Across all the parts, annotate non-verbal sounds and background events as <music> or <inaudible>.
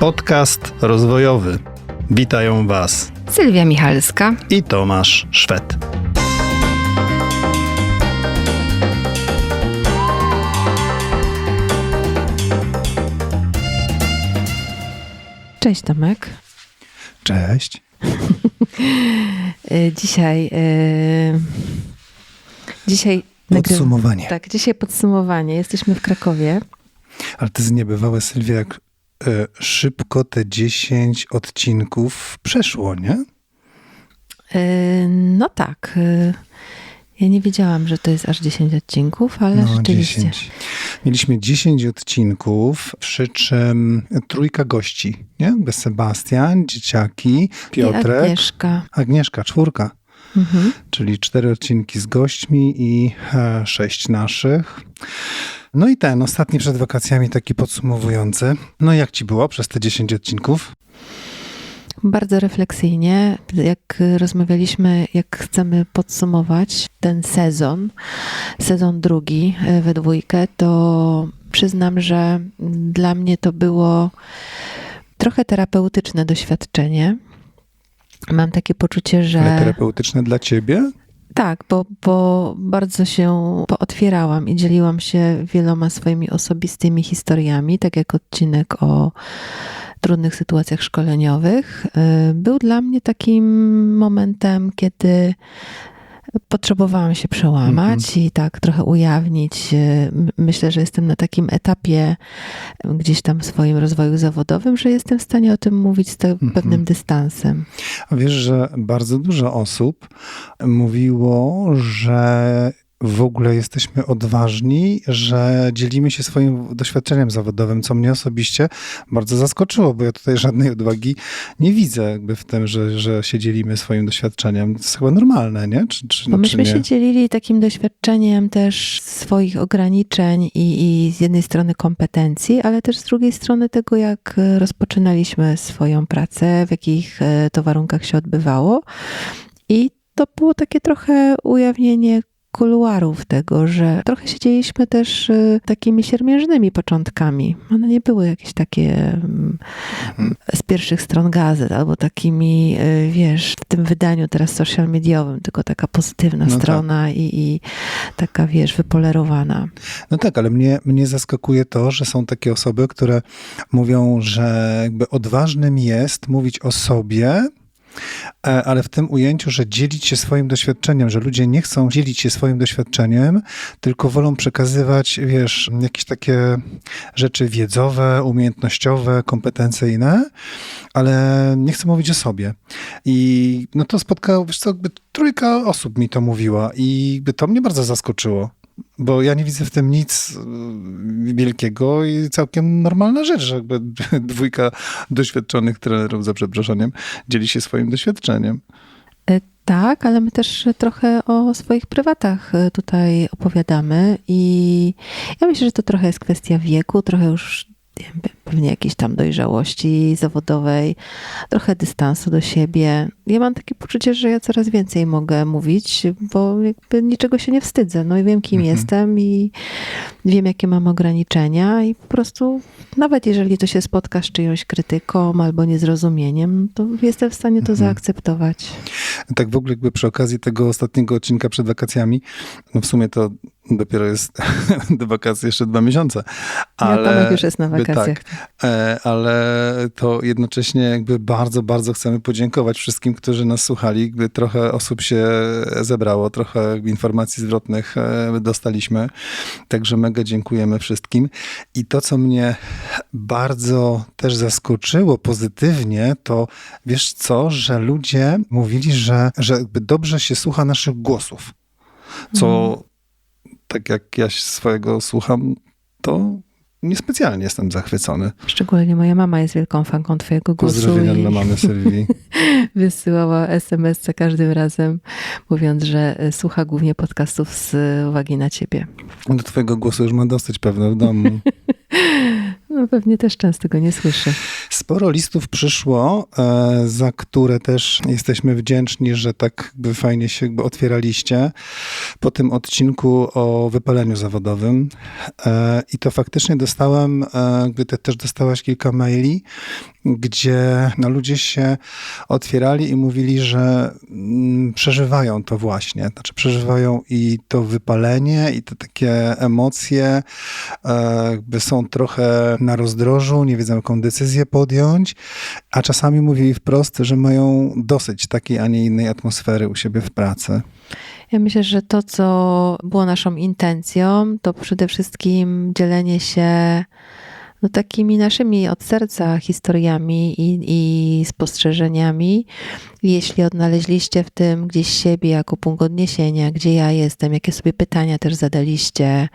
Podcast rozwojowy. Witają Was Sylwia Michalska i Tomasz Szwed. Cześć Tomek. Cześć. <laughs> Y, dzisiaj. y, Dzisiaj. Podsumowanie. Tak, dzisiaj podsumowanie. Jesteśmy w Krakowie. Ale to jest niebywałe, Sylwia, jak szybko te 10 odcinków przeszło, nie? Y, No tak. y, Ja nie wiedziałam, że to jest aż 10 odcinków, ale rzeczywiście. No, Mieliśmy 10 odcinków, przy czym trójka gości, nie? Sebastian, dzieciaki, I Piotrek, Agnieszka. Agnieszka, czwórka. Mhm. czyli cztery odcinki z gośćmi i e, sześć naszych. No i ten ostatni przed wakacjami taki podsumowujący. No jak ci było przez te 10 odcinków? Bardzo refleksyjnie, jak rozmawialiśmy, jak chcemy podsumować ten sezon, sezon drugi e, we dwójkę, to przyznam, że dla mnie to było trochę terapeutyczne doświadczenie. Mam takie poczucie, Ale że terapeutyczne dla ciebie? Tak, bo, bo bardzo się pootwierałam i dzieliłam się wieloma swoimi osobistymi historiami, tak jak odcinek o trudnych sytuacjach szkoleniowych. y, Był dla mnie takim momentem, kiedy potrzebowałam się przełamać i tak trochę ujawnić. m- Myślę, że jestem na takim etapie y, gdzieś tam w swoim rozwoju zawodowym, że jestem w stanie o tym mówić z te- pewnym dystansem. A wiesz, że bardzo dużo osób mówiło, że w ogóle jesteśmy odważni, że dzielimy się swoim doświadczeniem zawodowym, co mnie osobiście bardzo zaskoczyło, bo ja tutaj żadnej odwagi nie widzę jakby w tym, że, że się dzielimy swoim doświadczeniem. To jest chyba normalne, nie? Czy, czy, Bo czy myśmy nie? się dzielili takim doświadczeniem też swoich ograniczeń i, i z jednej strony kompetencji, ale też z drugiej strony tego, jak rozpoczynaliśmy swoją pracę, w jakich e, to warunkach się odbywało. I to było takie trochę ujawnienie kuluarów tego, że trochę się dzieliśmy też e, takimi siermiężnymi początkami. One nie były jakieś takie mm, z pierwszych stron gazet, albo takimi, e, wiesz, w tym wydaniu teraz social mediowym, tylko taka pozytywna No tak. strona i, i taka, wiesz, wypolerowana. No tak, ale mnie, mnie zaskakuje to, że są takie osoby, które mówią, że jakby odważnym jest mówić o sobie, ale w tym ujęciu, że dzielić się swoim doświadczeniem, że ludzie nie chcą dzielić się swoim doświadczeniem, tylko wolą przekazywać, wiesz, jakieś takie rzeczy wiedzowe, umiejętnościowe, kompetencyjne, ale nie chcą mówić o sobie. I no to spotkało, wiesz co, jakby trójka osób mi to mówiła i to mnie bardzo zaskoczyło. Bo ja nie widzę w tym nic y, wielkiego i całkiem normalna rzecz, że jakby <laughs> dwójka doświadczonych trenerów, za przeproszeniem, dzieli się swoim doświadczeniem. E, Tak, ale my też trochę o swoich prywatach e, tutaj opowiadamy i ja myślę, że to trochę jest kwestia wieku, trochę już wiem, pewnie jakiejś tam dojrzałości zawodowej, trochę dystansu do siebie. Ja mam takie poczucie, że ja coraz więcej mogę mówić, bo jakby niczego się nie wstydzę. No i wiem, kim Mhm. jestem i wiem, jakie mam ograniczenia i po prostu nawet jeżeli to się spotka z czyjąś krytyką albo niezrozumieniem, to jestem w stanie to Mhm. zaakceptować. Tak w ogóle jakby przy okazji tego ostatniego odcinka przed wakacjami, no w sumie to dopiero jest <laughs> do wakacji jeszcze dwa miesiące. Ale... Ja Tomek już jest na jakby wakacjach. Tak, ale to jednocześnie jakby bardzo, bardzo chcemy podziękować wszystkim, którzy nas słuchali. Jakby trochę osób się zebrało, trochę informacji zwrotnych e, dostaliśmy. Także mega dziękujemy wszystkim. I to, co mnie bardzo też zaskoczyło pozytywnie, to wiesz co, że ludzie mówili, że, że jakby dobrze się słucha naszych głosów. Co tak jak ja swojego słucham, to niespecjalnie jestem zachwycony. Szczególnie moja mama jest wielką fanką twojego głosu Pozdrowienia i dla mamy Sylwii. <laughs> wysyłała SMS za każdym razem, mówiąc, że e, słucha głównie podcastów z uwagi na ciebie. Do twojego głosu już ma dosyć pewno w domu. <laughs> No pewnie też często go nie słyszy. Sporo listów przyszło, e, za które też jesteśmy wdzięczni, że tak fajnie się jakby otwieraliście po tym odcinku o wypaleniu zawodowym. E, I to faktycznie dostałem, e, gdy też dostałaś kilka maili, gdzie no, ludzie się otwierali i mówili, że mm, przeżywają to właśnie. Znaczy przeżywają i to wypalenie, i te takie emocje, jakby są trochę na rozdrożu, nie wiedzą jaką decyzję podjąć, a czasami mówili wprost, że mają dosyć takiej, a nie innej atmosfery u siebie w pracy. Ja myślę, że to, co było naszą intencją, to przede wszystkim dzielenie się no, takimi naszymi od serca historiami i, i spostrzeżeniami. Jeśli odnaleźliście w tym gdzieś siebie jako punkt odniesienia, gdzie ja jestem, jakie sobie pytania też zadaliście,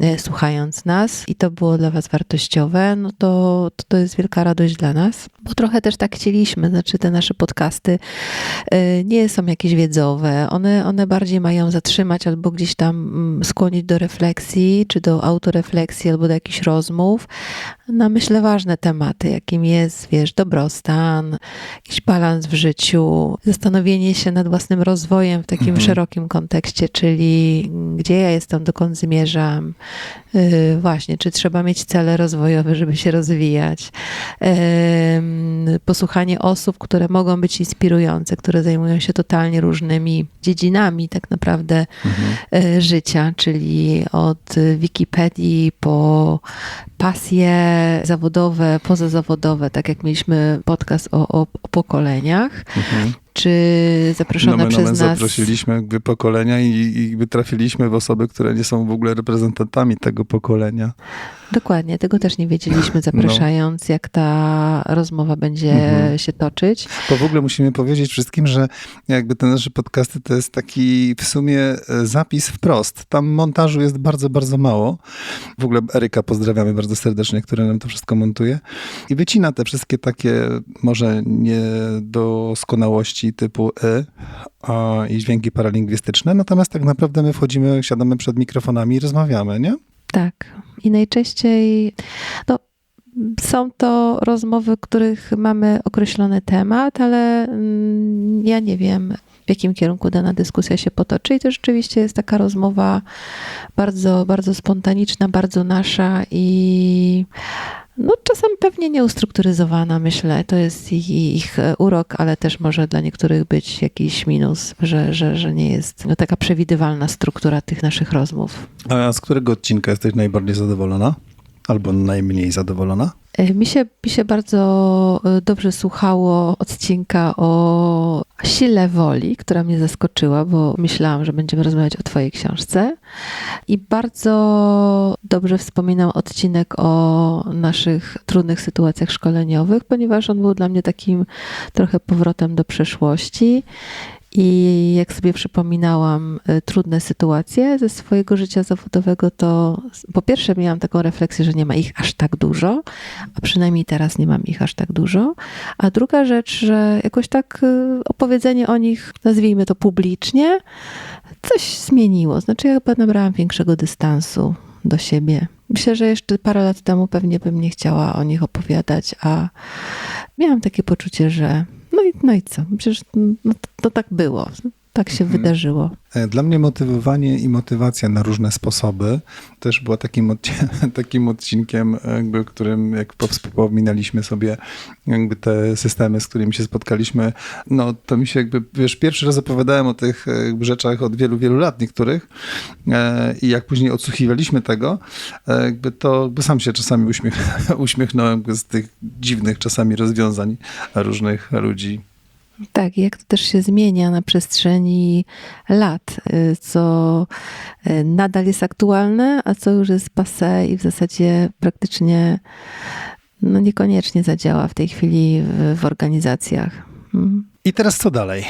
e, słuchając nas, i to było dla Was wartościowe, no to, to to jest wielka radość dla nas, bo trochę też tak chcieliśmy. Znaczy, te nasze podcasty e, nie są jakieś wiedzowe, one, one bardziej mają zatrzymać albo gdzieś tam mm, skłonić do refleksji, czy do autorefleksji, albo do jakichś rozmów na myślę ważne tematy, jakim jest, wiesz, dobrostan, jakiś balans w życiu, zastanowienie się nad własnym rozwojem w takim Mhm. szerokim kontekście, czyli gdzie ja jestem, dokąd zmierzam, właśnie, czy trzeba mieć cele rozwojowe, żeby się rozwijać. Posłuchanie osób, które mogą być inspirujące, które zajmują się totalnie różnymi dziedzinami tak naprawdę Mhm. y, życia, czyli od y, Wikipedii po pasje zawodowe, pozazawodowe, tak jak mieliśmy podcast o, o, o pokoleniach, Mhm. Czy zaproszone Nomen przez omen nas... zaprosiliśmy jakby pokolenia i, i trafiliśmy w osoby, które nie są w ogóle reprezentantami tego pokolenia. Dokładnie, tego też nie wiedzieliśmy, zapraszając, jak ta rozmowa będzie Mhm. się toczyć. Bo w ogóle musimy powiedzieć wszystkim, że jakby te nasze podcasty to jest taki w sumie e, zapis wprost. Tam montażu jest bardzo, bardzo mało. W ogóle Eryka pozdrawiamy bardzo serdecznie, który nam to wszystko montuje. I wycina te wszystkie takie może niedoskonałości typu y a, i dźwięki paralingwistyczne. Natomiast tak naprawdę my wchodzimy, siadamy przed mikrofonami i rozmawiamy, nie? Tak. I najczęściej no, są to rozmowy, których mamy określony temat, ale mm, ja nie wiem, w jakim kierunku dana dyskusja się potoczy. I to rzeczywiście jest taka rozmowa bardzo, bardzo spontaniczna, bardzo nasza i no, czasem pewnie nieustrukturyzowana, myślę. To jest ich, ich urok, ale też może dla niektórych być jakiś minus, że, że, że nie jest no, taka przewidywalna struktura tych naszych rozmów. A z którego odcinka jesteś najbardziej zadowolona? Albo najmniej zadowolona? E, Mi się, mi się bardzo e, dobrze słuchało odcinka o sile woli, która mnie zaskoczyła, bo myślałam, że będziemy rozmawiać o Twojej książce. I bardzo dobrze wspominam odcinek o naszych trudnych sytuacjach szkoleniowych, ponieważ on był dla mnie takim trochę powrotem do przeszłości. I jak sobie przypominałam y, trudne sytuacje ze swojego życia zawodowego, to po pierwsze miałam taką refleksję, że nie ma ich aż tak dużo, a przynajmniej teraz nie mam ich aż tak dużo. A druga rzecz, że jakoś tak y, opowiedzenie o nich, nazwijmy to publicznie, coś zmieniło. Znaczy, ja chyba nabrałam większego dystansu do siebie. Myślę, że jeszcze parę lat temu pewnie bym nie chciała o nich opowiadać, a miałam takie poczucie, że no i, no i co? Przecież no, to, to tak było. Tak się Mhm. wydarzyło. E, Dla mnie motywowanie i motywacja na różne sposoby też była takim, odci- <laughs> takim odcinkiem, jakby, którym jak wspominaliśmy sobie jakby te systemy, z którymi się spotkaliśmy, no to mi się jakby, wiesz, pierwszy raz opowiadałem o tych e, rzeczach od wielu, wielu lat niektórych e, i jak później odsłuchiwaliśmy tego, e, jakby to jakby sam się czasami uśmiech, <laughs> uśmiechnąłem z tych dziwnych czasami rozwiązań różnych ludzi. Tak, jak to też się zmienia na przestrzeni lat, y, co y, nadal jest aktualne, a co już jest passé i w zasadzie praktycznie no niekoniecznie zadziała w tej chwili w, w organizacjach. Mm. I teraz co dalej?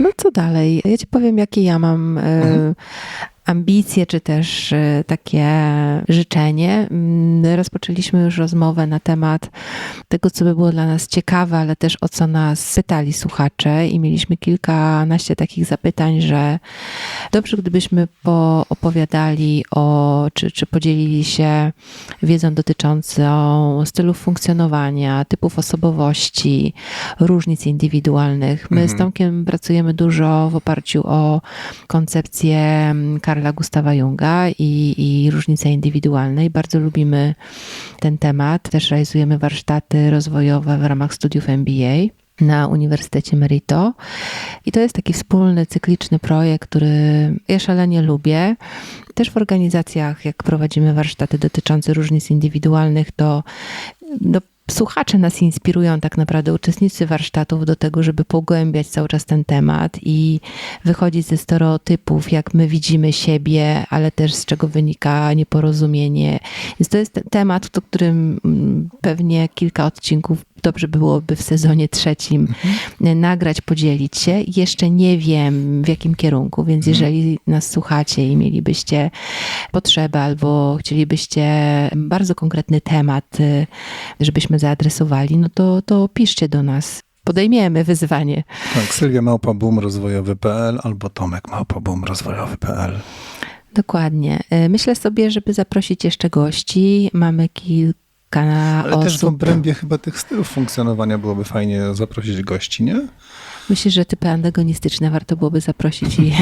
No co dalej? Ja ci powiem, jakie ja mam y, Mhm. Ambicje, czy też e, takie życzenie. Mm, Rozpoczęliśmy już rozmowę na temat tego, co by było dla nas ciekawe, ale też o co nas pytali słuchacze i mieliśmy kilkanaście takich zapytań, że dobrze, gdybyśmy poopowiadali o, czy, czy podzielili się wiedzą dotyczącą stylów funkcjonowania, typów osobowości, różnic indywidualnych. My z Mhm. Tomkiem pracujemy dużo w oparciu o koncepcję mm, Karla Gustawa Junga i, i różnice indywidualne i bardzo lubimy ten temat. Też realizujemy warsztaty rozwojowe w ramach studiów MBA na Uniwersytecie Merito. I to jest taki wspólny, cykliczny projekt, który ja szalenie lubię. Też w organizacjach, jak prowadzimy warsztaty dotyczące różnic indywidualnych, to no, słuchacze nas inspirują, tak naprawdę uczestnicy warsztatów, do tego, żeby pogłębiać cały czas ten temat i wychodzić ze stereotypów, jak my widzimy siebie, ale też z czego wynika nieporozumienie. Więc to jest te- temat, o którym mm, pewnie kilka odcinków dobrze byłoby w sezonie trzecim nagrać, podzielić się. Jeszcze nie wiem w jakim kierunku, więc jeżeli nas słuchacie i mielibyście potrzebę albo chcielibyście bardzo konkretny temat, y, żebyśmy zaadresowali, no to, to piszcie do nas. Podejmiemy wyzwanie. Tak, Sylwia Małpa Boom rozwojowy.pl albo Tomek Małpa Boom rozwojowy.pl. Dokładnie. Y, Myślę sobie, żeby zaprosić jeszcze gości. Mamy kilka Ale też w osób. obrębie chyba tych stylów funkcjonowania byłoby fajnie zaprosić gości, nie? Myślę, że typy antagonistyczne warto byłoby zaprosić i <laughs>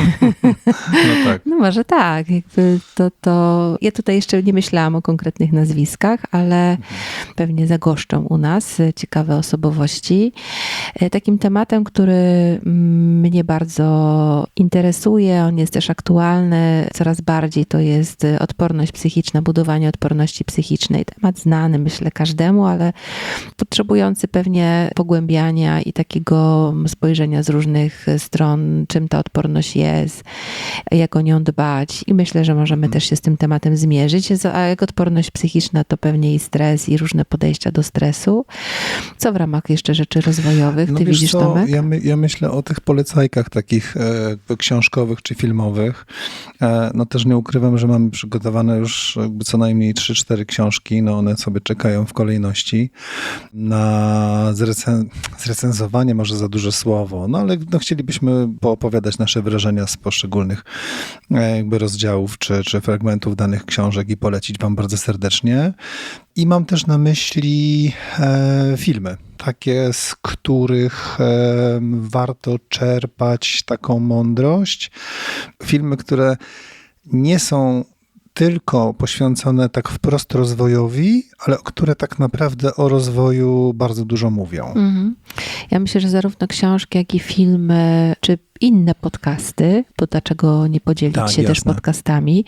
No tak. No może tak, jakby to, to... Ja tutaj jeszcze nie myślałam o konkretnych nazwiskach, ale pewnie zagoszczą u nas ciekawe osobowości. E, Takim tematem, który mnie bardzo interesuje, on jest też aktualny coraz bardziej, to jest odporność psychiczna, budowanie odporności psychicznej. Temat znany, myślę, każdemu, ale potrzebujący pewnie pogłębiania i takiego spojrzenia z różnych stron, czym ta odporność jest, jak o nią dbać i myślę, że możemy też się z tym tematem zmierzyć. A jak odporność psychiczna, to pewnie i stres i różne podejścia do stresu. Co w ramach jeszcze rzeczy rozwojowych ty No wiesz widzisz, co, Tomek? ja, my, ja myślę o tych polecajkach takich e, książkowych czy filmowych. E, no też nie ukrywam, że mamy przygotowane już jakby co najmniej 3-4 książki. No one sobie czekają w kolejności na zrecen- zrecenzowanie, może za duże słowo, no ale no, chcielibyśmy poopowiadać nasze wrażenia z poszczególnych e, jakby rozdziałów czy, czy fragmentów danych książek i polecić wam bardzo serdecznie. I mam też na myśli e, filmy, takie, z których e, warto czerpać taką mądrość. Filmy, które nie są tylko poświęcone tak wprost rozwojowi, ale które tak naprawdę o rozwoju bardzo dużo mówią. Mhm. Ja myślę, że zarówno książki, jak i filmy, czy inne podcasty, bo dlaczego nie podzielić Tak, się też jasne. podcastami.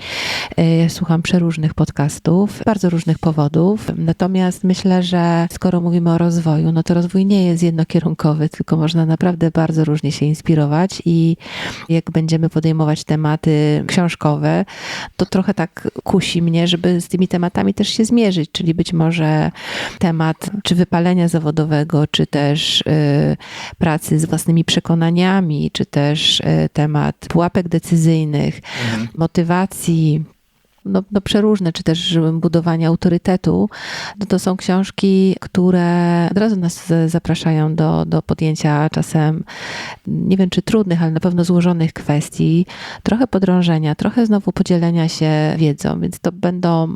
E, Ja słucham przeróżnych podcastów, bardzo różnych powodów. Natomiast myślę, że skoro mówimy o rozwoju, no to rozwój nie jest jednokierunkowy, tylko można naprawdę bardzo różnie się inspirować i jak będziemy podejmować tematy książkowe, to trochę tak kusi mnie, żeby z tymi tematami też się zmierzyć, czyli być może temat czy wypalenia zawodowego, czy też y, pracy z własnymi przekonaniami, czy też y, temat pułapek decyzyjnych, motywacji. No, no przeróżne, czy też budowania autorytetu, no to są książki, które od razu nas zapraszają do, do podjęcia czasem, nie wiem czy trudnych, ale na pewno złożonych kwestii, trochę podrążenia, trochę znowu podzielenia się wiedzą, więc to będą,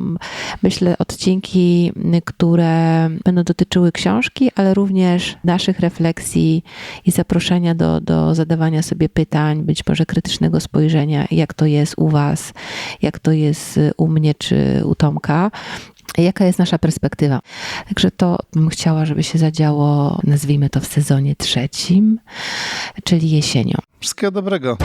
myślę, odcinki, które będą dotyczyły książki, ale również naszych refleksji i zaproszenia do, do zadawania sobie pytań, być może krytycznego spojrzenia, jak to jest u Was, jak to jest u mnie czy u Tomka. Jaka jest nasza perspektywa? Także to bym chciała, żeby się zadziało, nazwijmy to w sezonie trzecim, czyli jesienią. Wszystkiego dobrego.